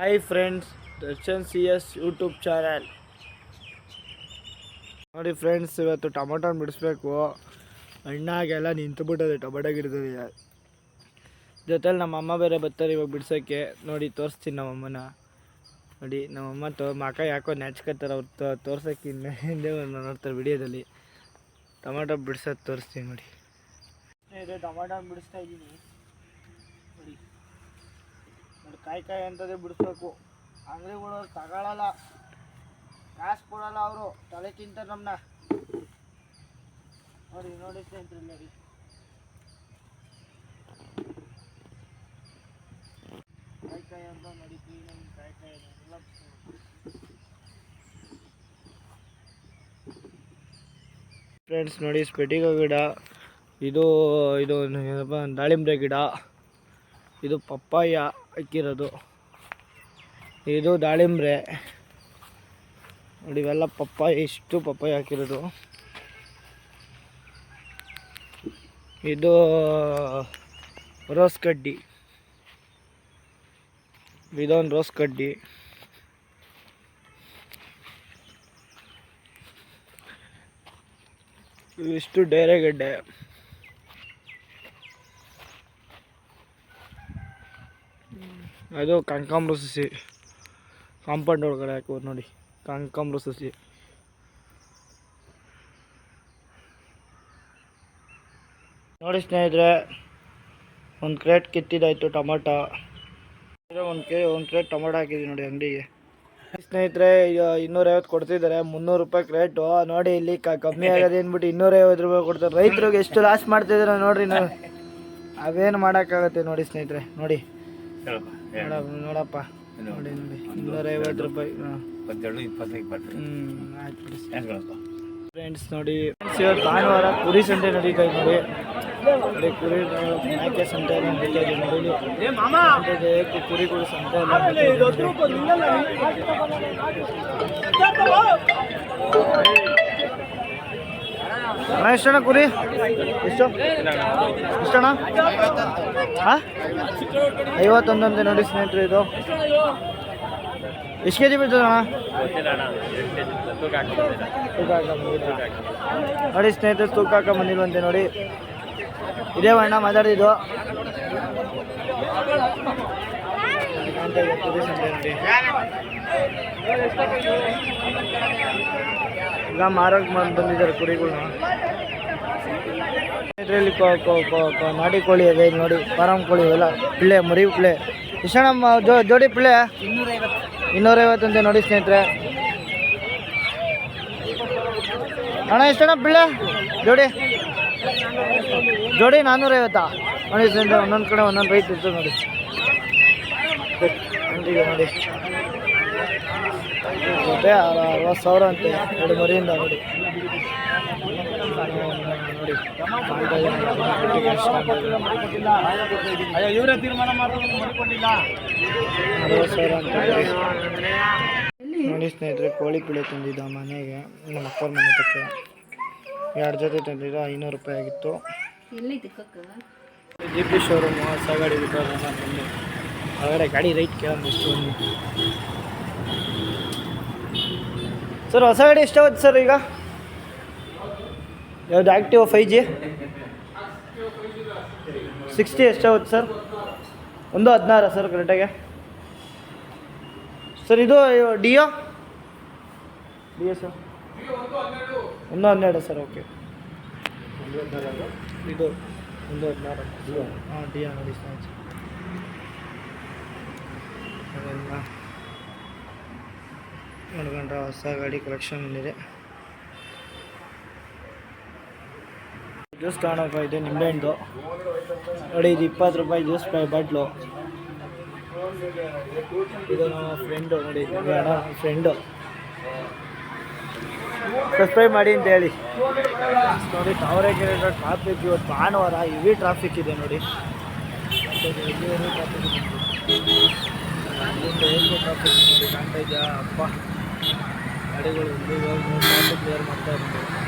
Hi friends Darshan C S YouTube channel ನೋಡಿ friends ಇವತ್ತು tomato ಬಿಡಿಸ್ಬೇಕು. ಹಣ್ಣಾಗೆಲ್ಲ ನಿಂತುಬಿಟ್ಟದೆ, ಟೊಮೊಟೊ ಗಿಡದಲ್ಲಿ. ಜೊತೇಲಿ ನಮ್ಮ ಅಮ್ಮ ಬೇರೆ ಬರ್ತಾರೆ ಇವಾಗ ಬಿಡ್ಸೋಕ್ಕೆ. ನೋಡಿ, ತೋರಿಸ್ತೀನಿ ನಮ್ಮಮ್ಮನ. ನೋಡಿ, ನಮ್ಮಮ್ಮ ತೋ, ಮಕ ಯಾಕೋ ನೆಚ್ಕೋತಾರೆ ಅವ್ರು ತೋರ್ಸೋಕ್ಕೆ ಇನ್ನೇ ಹಿಂದೆ ನೋಡ್ತಾರೆ ವಿಡಿಯೋದಲ್ಲಿ. ಟೊಮೊಟೊ ಬಿಡ್ಸೋದು ತೋರಿಸ್ತೀನಿ ನೋಡಿ. ಇದು, ಟೊಮೊಟೊ ಬಿಡಿಸ್ತಾ ಇದ್ದೀನಿ ನೋಡಿ ನೋಡಿ ಕಾಯಿ ಕಾಯಿ ಅಂತದೇ ಬಿಡಿಸ್ಬೇಕು. ಅಂಗಡಿಗಳು ತಗೊಳಲ್ಲ. ಕಾಸು ಕೊಡಲ್ಲ ಅವರು. ತಲೆ ತಿಂತಾರೆ ನಮ್ಮನ್ನ ನೋಡಿ ನೋಡಿ ಸ್ನೇಹಿತರೆ, ನೋಡಿ. ಕಾಯಿ ಕಾಯಿ ಅಂತ ನೋಡಿ ಕ್ಲೀನಾಗಿ ಕಾಯಿ ಕಾಯಿ ಎಲ್ಲ ಫ್ರೆಂಡ್ಸ್ ನೋಡಿ ಸ್ಪೆಟಿಗೋ ಗಿಡ. ಇದು ಇದು ಏನಪ್ಪ ದಾಳಿಂಬೆ ಗಿಡ. ಇದು ಪಪ್ಪಾಯ ಹಾಕಿರೋದು. ಇದು ದಾಳಿಂಬ್ರೆ. ನೋಡಿ, ಇವೆಲ್ಲ ಪಪ್ಪಾಯ, ಇಷ್ಟು ಪಪ್ಪಾಯ ಹಾಕಿರೋದು. ಇದು, ರೋಸ್ ಕಡ್ಡಿ. ಇದೊಂದು ರೋಸ್ ಕಡ್ಡಿ. ಇವಿಷ್ಟು ಡೇರೆಗಡ್ಡೆ. ಅದು ಕನಕಾಂಬ್ರ ಸಸಿ. ಕಾಂಪೌಂಡ್ ಒಳಗಡೆ ಹಾಕೋದು ನೋಡಿ. ಕನಕಾಂಬ್ರ ಸಸಿ. ನೋಡಿ ಸ್ನೇಹಿತರೆ, ಒಂದು ಕ್ರೇಟ್ ಕಿತ್ತಿದಾಯ್ತು ಟೊಮೊಟೊ. ಒಂದು ಕೆ, ಒಂದು ಕ್ರೇಟ್ ಟೊಮೊಟೊ ಹಾಕಿದ್ವಿ ನೋಡಿ ಅಂಗಡಿಗೆ. ಸ್ನೇಹಿತರೆ ಇನ್ನೂರೈವತ್ತು ಕೊಡ್ತಿದ್ದಾರೆ. ಮುನ್ನೂರು ರೂಪಾಯಿ ಕ್ರೇಟು. ನೋಡಿ ಇಲ್ಲಿ ಕಮ್ಮಿ ಆಗೋದು ಅಂದ್ಬಿಟ್ಟು ಇನ್ನೂರೈವತ್ತು ರೂಪಾಯಿ ಕೊಡ್ತಾರೆ. ರೈತರಿಗೆ ಎಷ್ಟು ಲಾಸ್ ಮಾಡ್ತಿದ್ದಾರೆ ನೋಡ್ರಿ ನಾವು. ಅವೇನು ಮಾಡೋಕ್ಕಾಗತ್ತೆ ನೋಡಿ ಸ್ನೇಹಿತರೆ, ನೋಡ. ನೋಡಪ್ಪ. ನೋಡಿ. ನೋಡಿ ಇನ್ನೂರೈವತ್ತು ರೂಪಾಯಿ. ಇಪ್ಪತ್ತೆರಡು ಇಪ್ಪತ್ತೈದು ಬರ್ತದೆ ಹ್ಞೂ ಆಯ್ತು ಬಿಡಿ. ಹೆಂಗಳಪ್ಪ ಫ್ರೆಂಡ್ಸ್ ನೋಡಿ ಫ್ರೆಂಡ್ಸ್ ಇವತ್ತು ಭಾನುವಾರ ಕುರಿ ಸಂತೆ ನಡೀತಾ ಇದೆ ನೋಡಿ. ನೋಡಿ ಕುರಿ ಮೇಕೆ ಸಂತೆ ಎಲ್ಲ ನಡೀತಾ ಇದೆ ನೋಡಿ. ಕುರಿಗಳು ಸಂತೆ ಎಲ್ಲ ಅಣ್ಣ ಎಷ್ಟಣ್ಣ ಕುರಿ. ಎಷ್ಟು? ಎಷ್ಟಣ್ಣ? ಹಾಂ ಐವತ್ತೊಂದಂತೆ ನೋಡಿ ಸ್ನೇಹಿತರೆ ಇದು. ಎಷ್ಟು ಕೆ ಜಿ ಹಾಕೊಂಬಂದಿಲ್ಲ. ನೋಡಿ ಸ್ನೇಹಿತರು, ತೂಕ ಹಾಕೊಂಬಂದಿಲ್ವಂತೆ ನೋಡಿ. ಇದೇ ಅಣ್ಣ ಮಾತಾಡಿದ್ದು ಈಗ ಮಾಡಿ ಬಂದಿದ್ದಾರೆ ಕುರಿಗಳನ್ನ ಇದರಲ್ಲಿ ನಾಟಿ ಕೋಳಿ ಇದೆ ನೋಡಿ, ಫಾರಂ ಕೋಳಿ ಎಲ್ಲ ಪಿಳ್ಳೆ ಮರಿ ಪಿಳ್ಳೆ. ಎಷ್ಟಣ್ಣ ಜೋ ಜೋಡಿ ಪಿಳ್ಳೆ? ಅಂತ ನೋಡಿ ಸ್ನೇಹಿತರೆ. ಅಣ್ಣ ಎಷ್ಟಣ್ಣ ಪಿಳ್ಳೆ? ಜೋಡಿ. ಜೋಡಿ ನಾನ್ನೂರೈವತ್ತಾ ನೋಡಿ ಸ್ನೇಹಿತರೆ, ಒಂದೊಂದು ಕಡೆ ಒಂದೊಂದು ರೈಟ್ ಇರ್ತದೆ ನೋಡಿ. ನೋಡಿ. ಜೊತೆ ಅರ- ಅರವತ್ತು ಸಾವಿರ ಅಂತೆ ಎರಡು ಮರಿಯಿಂದ ನೋಡಿ. ನೋಡಿ ಇವರೇ ತೀರ್ಮಾನ ಮಾಡಿಕೊಂಡಿಲ್ಲ ಅರವತ್ತು ಸಾವಿರ ಅಂತ ನೋಡಿ. ಸ್ನೇಹಿತರೆ ಕೋಳಿ ಪಿಳೆ ತಂದಿದ್ದ ಮನೆಗೆ ನಮ್ಮ ಅಕ್ಕವ್ರ ಮನೆ ತಕ್ಕ ಎರಡು ಜೊತೆ ತಂದಿದ್ದ? ಐನೂರು ರೂಪಾಯಿ ಆಗಿತ್ತು. ಜಿ ಪಿ ಶೋರೂಮ್ ಹೊಸ ಗಾಡಿ ನಾನು ಹೊರಗಡೆ ಗಾಡಿ ರೈಟ್ ಕೇಳೋಣ ಎಷ್ಟು ಸರ್, ಹೊಸ ಗಾಡಿ ಎಷ್ಟಾಗುತ್ತೆ ಸರ್ ಈಗ? ಯಾವುದು ಆ್ಯಕ್ಟಿವ್ ಫೈ ಜಿ ಸಿಕ್ಸ್ಟಿ ಎಷ್ಟಾಗುತ್ತೆ ಸರ್? ಒಂದು ಹದಿನಾರ ಸರ್ ಕರೆಕ್ಟಾಗೆ ಸರ್, ಇದು ಡಿಯೋ ಡಿಯೋ ಸರ್. ಒಂದು ಹನ್ನೆರಡು ಸರ್ ಓಕೆ ಇದು ಒಂದು ಹದಿನಾರು. ಹಾಂ ಡಿಯೋ ನೋಡಿ ಸರ್ ನೋಡ್ಕೊಂಡ್ರೆ ಹೊಸ ಗಾಡಿ ಕಲೆಕ್ಷನ್ ಬಂದಿದೆ. ಜ್ಯೂಸ್ ತಗೊಂಡೋಗ ಇದೆ ನಿಂಬೆಹಣ್ಣು ನೋಡಿ, ಇದು ಇಪ್ಪತ್ತು ರೂಪಾಯಿ ಜ್ಯೂಸ್ ಬಾಟ್ಲು. ಇದು ನಮ್ಮ ಫ್ರೆಂಡು ನೋಡಿ ಬೇಡ ಫ್ರೆಂಡು ಸಬ್ಸ್ಕ್ರೈಬ್ ಮಾಡಿ ಅಂತ ಹೇಳಿ. ನೋಡಿ ತಾವರೆಕೆರೆ ಟ್ರಾಫಿಕ್ ಇವತ್ತು ಭಾನುವಾರ ಇವಿ ಟ್ರಾಫಿಕ್ ಇದೆ, ನೋಡಿ. ಟ್ರಾಫಿಕ್ ಕಾಣ್ತಾ ಇದೆಯಾ? ಅಪ್ಪ ಗಾಡಿಗಳು ಟ್ರಾಫಿಕ್ ಕ್ಲಿಯರ್ ಮಾಡ್ತಾ ಇದ್ದಾರೆ